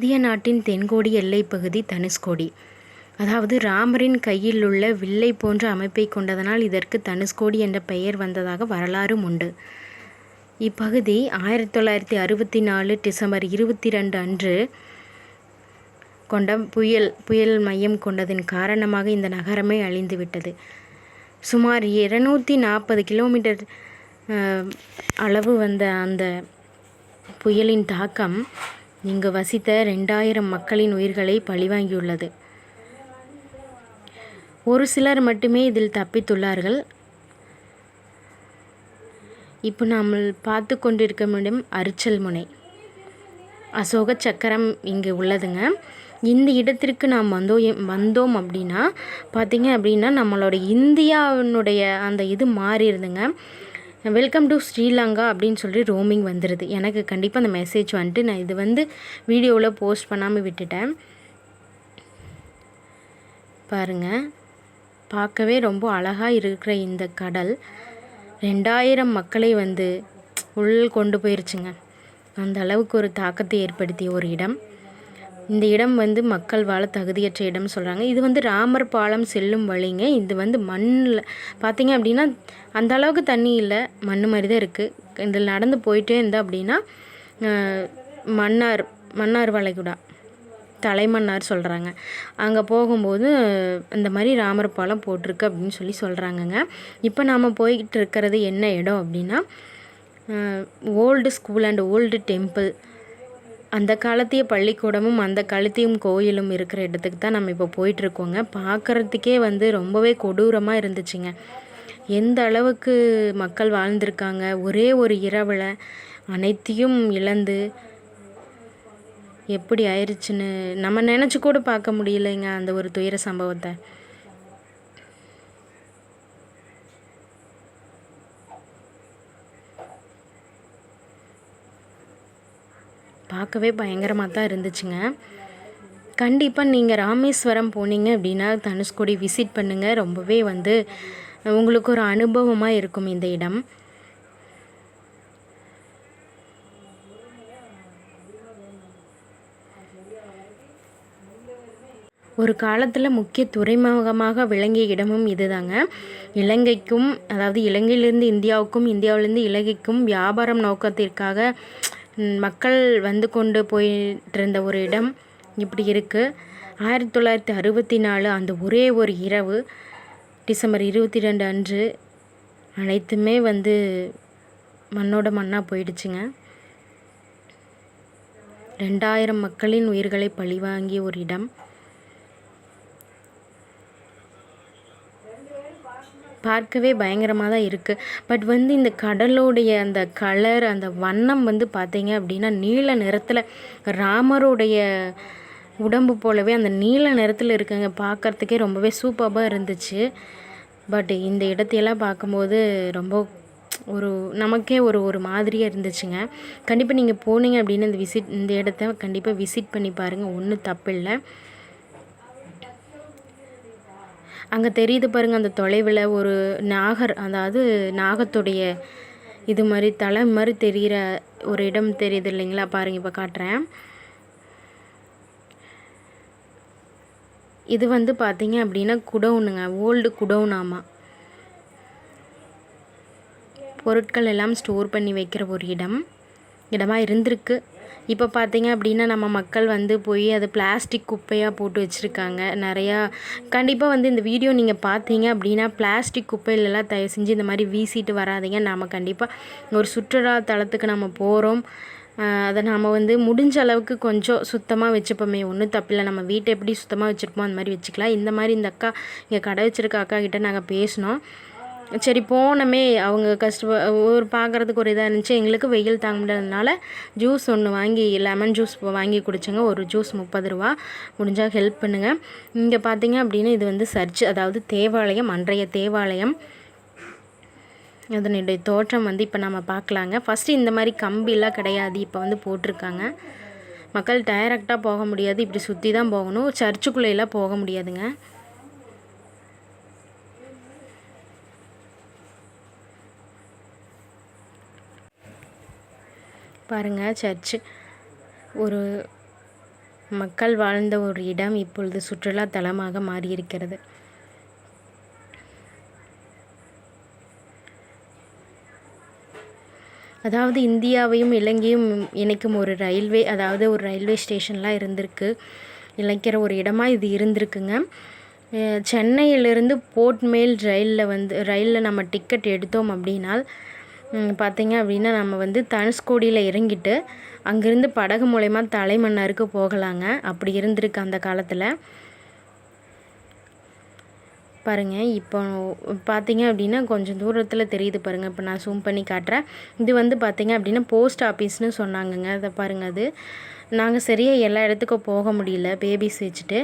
இந்திய நாட்டின் தென்கோடி எல்லைப் பகுதி தனுஷ்கோடி. அதாவது ராமரின் கையில் உள்ள வில்லை போன்ற அமைப்பை கொண்டதனால் இதற்கு தனுஷ்கோடி என்ற பெயர் வந்ததாக வரலாறும் உண்டு. இப்பகுதி ஆயிரத்தி தொள்ளாயிரத்தி அறுபத்தி நாலு டிசம்பர் இருபத்தி ரெண்டு அன்று கொண்ட புயல் புயல் மையம் கொண்டதன் காரணமாக இந்த நகரமே அழிந்துவிட்டது. சுமார் இருநூற்றி நாற்பது கிலோமீட்டர் அளவு வந்த அந்த புயலின் தாக்கம் இங்கு வசித்த ரெண்டாயிரம் மக்களின் உயிர்களை பழிவாங்கியுள்ளது. ஒரு சிலர் மட்டுமே இதில் தப்பித்துள்ளார்கள். இப்போ நாம் பார்த்து கொண்டிருக்க வேண்டும் அரிச்சல் முனை. அசோக சக்கரம் இங்கே உள்ளதுங்க. இந்த இடத்திற்கு நாம் வந்தோம் வந்தோம் அப்படின்னா பார்த்தீங்க அப்படின்னா நம்மளோட இந்தியாவினுடைய அந்த இது மாறிடுதுங்க. வெல்கம் டு ஸ்ரீலங்கா அப்படின்னு சொல்லி ரோமிங் வந்துடுது எனக்கு கண்டிப்பாக அந்த மெசேஜ் வந்துட்டு நான் இது வந்து வீடியோவில் போஸ்ட் பண்ணாமல் விட்டுட்டேன். பாருங்கள் பார்க்கவே ரொம்ப அழகாக இருக்கிற இந்த கடல் ரெண்டாயிரம் மக்களை வந்து உள் கொண்டு போயிருச்சுங்க. அந்த அளவுக்கு ஒரு தாக்கத்தை ஏற்படுத்திய ஒரு இடம். இந்த இடம் வந்து மக்கள் வாழ தகுதியற்ற இடம் சொல்கிறாங்க இது வந்து ராமர் பாலம் செல்லும் வழிங்க. இது வந்து மண்ணில் பார்த்தீங்க அப்படின்னா அந்த அளவுக்கு தண்ணி இல்லை. மண் மாதிரி தான் இருக்குது இதில் நடந்து போயிட்டே இருந்தால் அப்படின்னா மன்னார் மன்னார் வளைகுடா தலைமன்னார் சொல்கிறாங்க அங்கே போகும்போது இந்த மாதிரி ராமர் பாலம் போட்டிருக்கு அப்படின்னு சொல்லி சொல்கிறாங்கங்க இப்போ நாம் போய்கிட்டு இருக்கிறது என்ன இடம் அப்படின்னா old school and old temple அந்த காலத்திய பள்ளிக்கூடமும் அந்த காலத்தியும் கோயிலும் இருக்கிற இடத்துக்கு தான் நம்ம இப்போ போயிட்டுருக்கோங்க. பார்க்குறதுக்கே வந்து ரொம்பவே கொடூரமாக இருந்துச்சுங்க. எந்த அளவுக்கு மக்கள் வாழ்ந்திருக்காங்க ஒரே ஒரு இரவில் அனைத்தையும் இழந்து எப்படி ஆயிடுச்சுன்னு நம்ம நினச்சி கூட பார்க்க முடியலைங்க அந்த ஒரு துயர சம்பவத்தை. பார்க்கவே பயங்கரமாக தான் இருந்துச்சுங்க. கண்டிப்பாக நீங்கள் ராமேஸ்வரம் போனீங்க அப்படின்னா தனுஷ்கோடி விசிட் பண்ணுங்கள் ரொம்பவே வந்து உங்களுக்கு ஒரு அனுபவமாக இருக்கும் இந்த இடம். ஒரு காலத்தில் முக்கிய துறைமுகமாக விளங்கிய இடமும் இதுதாங்க. இலங்கைக்கும் அதாவது இலங்கையிலேருந்து இந்தியாவுக்கும் இந்தியாவிலேருந்து இலங்கைக்கும் வியாபாரம் நோக்கத்திற்காக மக்கள் வந்து கொண்டு போயிட்டு இருந்த ஒரு இடம் இப்படி இருக்குது ஆயிரத்தி தொள்ளாயிரத்தி அறுபத்தி நாலு அந்த ஒரே ஒரு இரவு டிசம்பர் இருபத்தி ரெண்டு அன்று அனைத்துமே வந்து மண்ணோட மண்ணாக போயிடுச்சுங்க. ரெண்டாயிரம் மக்களின் உயிர்களை பழிவாங்கிய ஒரு இடம். பார்க்கவே பயங்கரமாக தான் இருக்குது பட் வந்து இந்த கடலோடைய அந்த கலர் அந்த வண்ணம் வந்து பார்த்தீங்க அப்படின்னா நீல நிறத்தில் ராமருடைய உடம்பு போலவே அந்த நீல நிறத்தில் இருக்குங்க பார்க்கறதுக்கே ரொம்பவே சூப்பராக இருந்துச்சு. பட் இந்த இடத்தையெல்லாம் பார்க்கும்போது ரொம்ப ஒரு நமக்கே ஒரு ஒரு மாதிரியாக இருந்துச்சுங்க. கண்டிப்பாக நீங்கள் போனீங்க அப்படின்னு இந்த விசிட் இந்த இடத்த கண்டிப்பாக விசிட் பண்ணி பாருங்கள் ஒன்றும் தப்பில்லை. அங்கே தெரியுது பாருங்க அந்த தொலைவில் ஒரு நாகர் அதாவது நாகத்துடைய இது மாதிரி தலை மாதிரி தெரிகிற ஒரு இடம் தெரியுது இல்லைங்களா? பாருங்க இப்போ காட்டுறேன். இது வந்து பார்த்தீங்க அப்படின்னா குடவுனுங்க ஓல்டு குடவுனாமா பொருட்கள் எல்லாம் ஸ்டோர் பண்ணி வைக்கிற ஒரு இடம். இடமா இருந்திருக்கு. இப்போ பார்த்தீங்க அப்படின்னா நம்ம மக்கள் வந்து போய் அது பிளாஸ்டிக் குப்பையாக போட்டு வச்சுருக்காங்க. நிறையா கண்டிப்பாக வந்து இந்த வீடியோ நீங்கள் பார்த்தீங்க அப்படின்னா பிளாஸ்டிக் குப்பையிலலாம் தயவு செஞ்சு இந்த மாதிரி வீசிட்டு வராதிங்க. நாம் கண்டிப்பாக ஒரு சுற்றுலா தளத்துக்கு நம்ம போகிறோம் அதை நாம் வந்து முடிஞ்ச அளவுக்கு கொஞ்சம் சுத்தமாக வச்சுப்போமே. ஒன்றும் தப்பில்லை நம்ம வீட்டை எப்படி சுத்தமாக வச்சுருப்போம் அந்த மாதிரி வச்சுக்கலாம். இந்த மாதிரி இந்த அக்கா இங்கே கடை வச்சுருக்க அக்கா கிட்டே நாங்கள் பேசினோம். சரி போனோமே. அவங்க கஷ்ட ஒரு பார்க்குறதுக்கு ஒரு இதாக இருந்துச்சு. எங்களுக்கு வெயில் தாங்க முடியாததுனால ஜூஸ் ஒன்று வாங்கி லெமன் ஜூஸ் வாங்கி குடிச்சோங்க. ஒரு ஜூஸ் முப்பது ரூபா. முடிஞ்சால் ஹெல்ப் பண்ணுங்கள் இங்கே பார்த்தீங்க அப்படின்னா இது வந்து சர்ச் அதாவது தேவாலயம் அன்றைய தேவாலயம். அதனுடைய தோற்றம் வந்து இப்போ நம்ம பார்க்கலாங்க ஃபஸ்ட்டு இந்த மாதிரி கம்பிலாம் கிடையாது. இப்போ வந்து போட்டிருக்காங்க. மக்கள் டைரக்டாக போக முடியாது. இப்படி சுற்றி தான் போகணும் சர்ச்சுக்குள்ளேலாம் போக முடியாதுங்க. பாருங்கள் சர்ச்சு. ஒரு மக்கள் வாழ்ந்த ஒரு இடம் இப்பொழுது சுற்றுலா தலமாக மாறியிருக்கிறது. அதாவது இந்தியாவையும் இலங்கையும் இணைக்கும் ஒரு ரயில்வே அதாவது ஒரு ரயில்வே ஸ்டேஷன்லாம் இருந்திருக்கு. இணைக்கிற ஒரு இடமா இது இருந்திருக்குங்க. அஹ் சென்னையிலிருந்து போர்ட் மேல் ரயிலில் வந்து ரயிலில் நம்ம டிக்கெட் எடுத்தோம் அப்படின்னால் பார்த்திங்க அப்படின்னா நம்ம வந்து தனுஷ்கோடியில் இறங்கிட்டு அங்கேருந்து படகு மூலயமா தலைமன்னாருக்கு போகலாங்க. அப்படி இருந்திருக்கு அந்த காலத்தில். பாருங்க இப்போ பார்த்தீங்க அப்படின்னா கொஞ்சம் தூரத்தில் தெரியுது பாருங்க. இப்போ நான் ஜூம் பண்ணி காட்டுறேன். இது வந்து பார்த்தீங்க அப்படின்னா போஸ்ட் ஆஃபீஸ்னு சொன்னாங்கங்க. அதை பாருங்கள் அது. நாங்கள் சரியாக எல்லா இடத்துக்கும் போக முடியல. பேபிஸ் வச்சுட்டு.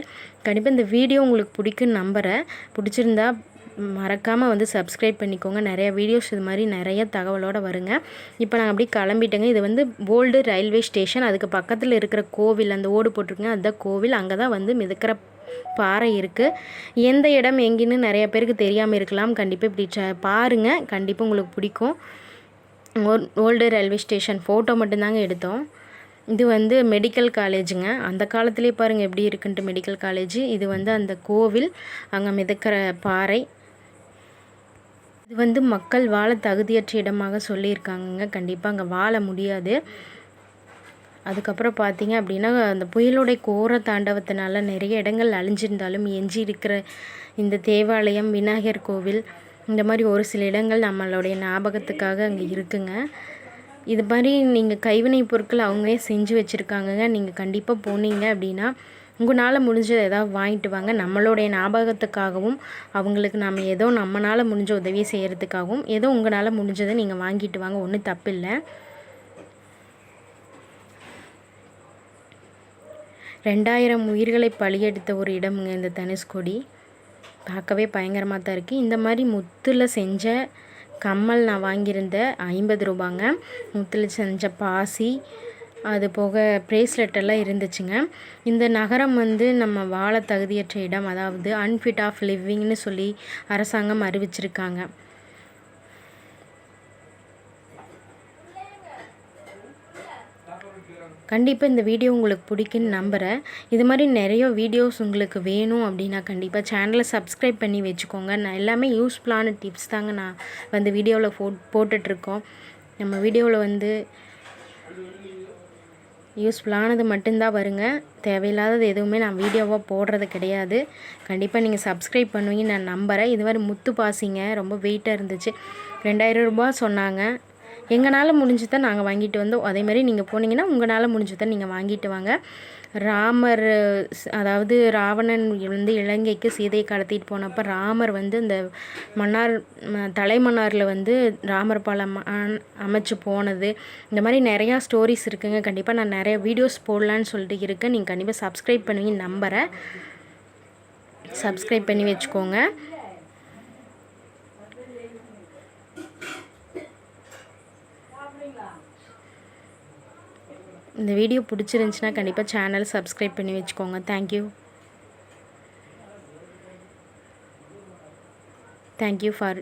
கண்டிப்பாக இந்த வீடியோ உங்களுக்கு பிடிக்குன்னு நம்புகிறேன் பிடிச்சிருந்தா மறக்காமல் வந்து சப்ஸ்கிரைப் பண்ணிக்கோங்க. நிறைய வீடியோஸ் இது மாதிரி நிறைய தகவலோடு வருங்க. இப்போ நாங்கள் அப்படியே கிளம்பிட்டேங்க. இது வந்து ஓல்டு ரயில்வே ஸ்டேஷன் அதுக்கு பக்கத்தில் இருக்கிற கோவில் அந்த ஓடு போட்டிருக்குங்க. அதுதான் கோவில் அங்கே தான் வந்து மிதக்கிற பாறை இருக்குது எந்த இடம் எங்கேன்னு நிறைய பேருக்கு தெரியாமல் இருக்கலாம். கண்டிப்பாக இப்படி பாருங்கள் பாருங்க. கண்டிப்பாக உங்களுக்கு பிடிக்கும். ஓல்டு ரயில்வே ஸ்டேஷன் ஃபோட்டோ மட்டும்தாங்க எடுத்தோம். இது வந்து மெடிக்கல் காலேஜுங்க அந்த காலத்திலே பாருங்கள் எப்படி இருக்குன்ட்டு மெடிக்கல் காலேஜ் இது வந்து அந்த கோவில் அங்கே மிதக்கிற பாறை. இது வந்து மக்கள் வாழ தகுதியற்ற இடமாக சொல்லியிருக்காங்கங்க. கண்டிப்பாக அங்கே வாழ முடியாது. அதுக்கப்புறம் பார்த்தீங்க அப்படின்னா அந்த புயலுடைய கோர தாண்டவத்தினால நிறைய இடங்கள் அழிஞ்சிருந்தாலும் எஞ்சி இருக்கிற இந்த தேவாலயம் விநாயகர் கோவில் இந்த மாதிரி ஒரு சில இடங்கள் நம்மளுடைய ஞாபகத்துக்காக அங்கே இருக்குங்க. இது மாதிரி நீங்கள் கைவினை பொருட்கள் அவங்களே செஞ்சு வச்சுருக்காங்கங்க. நீங்கள் கண்டிப்பாக போனீங்க அப்படின்னா உங்களால் முடிஞ்சது ஏதாவது வாங்கிட்டு வாங்க. நம்மளுடைய ஞாபகத்துக்காகவும் அவங்களுக்கு நம்ம ஏதோ நம்மளால் முடிஞ்ச உதவியை செய்கிறதுக்காகவும் ஏதோ உங்களால் முடிஞ்சதை நீங்கள் வாங்கிட்டு வாங்க. ஒன்றும் தப்பில்லை. ரெண்டாயிரம் உயிர்களை பலியெடுத்த ஒரு இடமுங்க இந்த தனுஷ்கோடி பார்க்கவே பயங்கரமாக தான் இருக்குது இந்த மாதிரி முத்தில் செஞ்ச கம்மல் நான் வாங்கியிருந்த ஐம்பது ரூபாங்க. முத்தில் செஞ்ச பாசி அது போக ப்ரேஸ்லெட்டெல்லாம் எல்லாம் இருந்துச்சுங்க. இந்த நகரம் வந்து நம்ம வாழ தகுதியற்ற இடம். அதாவது அன்ஃபிட் ஆஃப் லிவிங்னு சொல்லி அரசாங்கம் அறிவிச்சிருக்காங்க. கண்டிப்பாக இந்த வீடியோ உங்களுக்கு பிடிக்குன்னு நம்புகிறேன் இது மாதிரி நிறைய வீடியோஸ் உங்களுக்கு வேணும் அப்படின்னா கண்டிப்பாக சேனலை சப்ஸ்கிரைப் பண்ணி வச்சுக்கோங்க. நான் எல்லாமே யூஸ்ஃபுல்லான டிப்ஸ் தாங்க நான் வந்து வீடியோவில் போ போட்டுட்ருக்கோம் நம்ம வீடியோவில் வந்து யூஸ்ஃபுல்லானது மட்டும்தான் வருங்க தேவையில்லாதது எதுவுமே நான் வீடியோவாக போடுறது கிடையாது. கண்டிப்பாக நீங்கள் சப்ஸ்கிரைப் பண்ணுவீங்க நான் நம்புகிறேன் இது மாதிரி முத்து பாசிங்க. ரொம்ப வெயிட்டாக இருந்துச்சு. ரெண்டாயிரம் ரூபாய் சொன்னாங்க. எங்களால் முடிஞ்சதை நாங்கள் வாங்கிட்டு வந்தோம். அதே மாதிரி நீங்கள் போனீங்கன்னா உங்களால் முடிஞ்சதை நீங்கள் வாங்கிட்டு வாங்க. ராமர் அதாவது ராவணன் வந்து இலங்கைக்கு சீதையை கடத்திட்டு போனப்போ ராமர் வந்து இந்த மன்னார் தலைமன்னாரில் வந்து ராமர் பாலம் அமைச்சு போனது. இந்த மாதிரி நிறையா ஸ்டோரிஸ் இருக்குங்க. கண்டிப்பாக நான் நிறைய வீடியோஸ் போடலான்னு சொல்லிட்டு இருக்கேன். நீங்கள் கண்டிப்பாக சப்ஸ்கிரைப் பண்ணுவீங்க நம்புகிறேன் சப்ஸ்கிரைப் பண்ணி வச்சுக்கோங்க. இந்த வீடியோ பிடிச்சிருந்துச்சுன்னா கண்டிப்பாக சேனல் சப்ஸ்கிரைப் பண்ணி வச்சுக்கோங்க. Thank you thank you for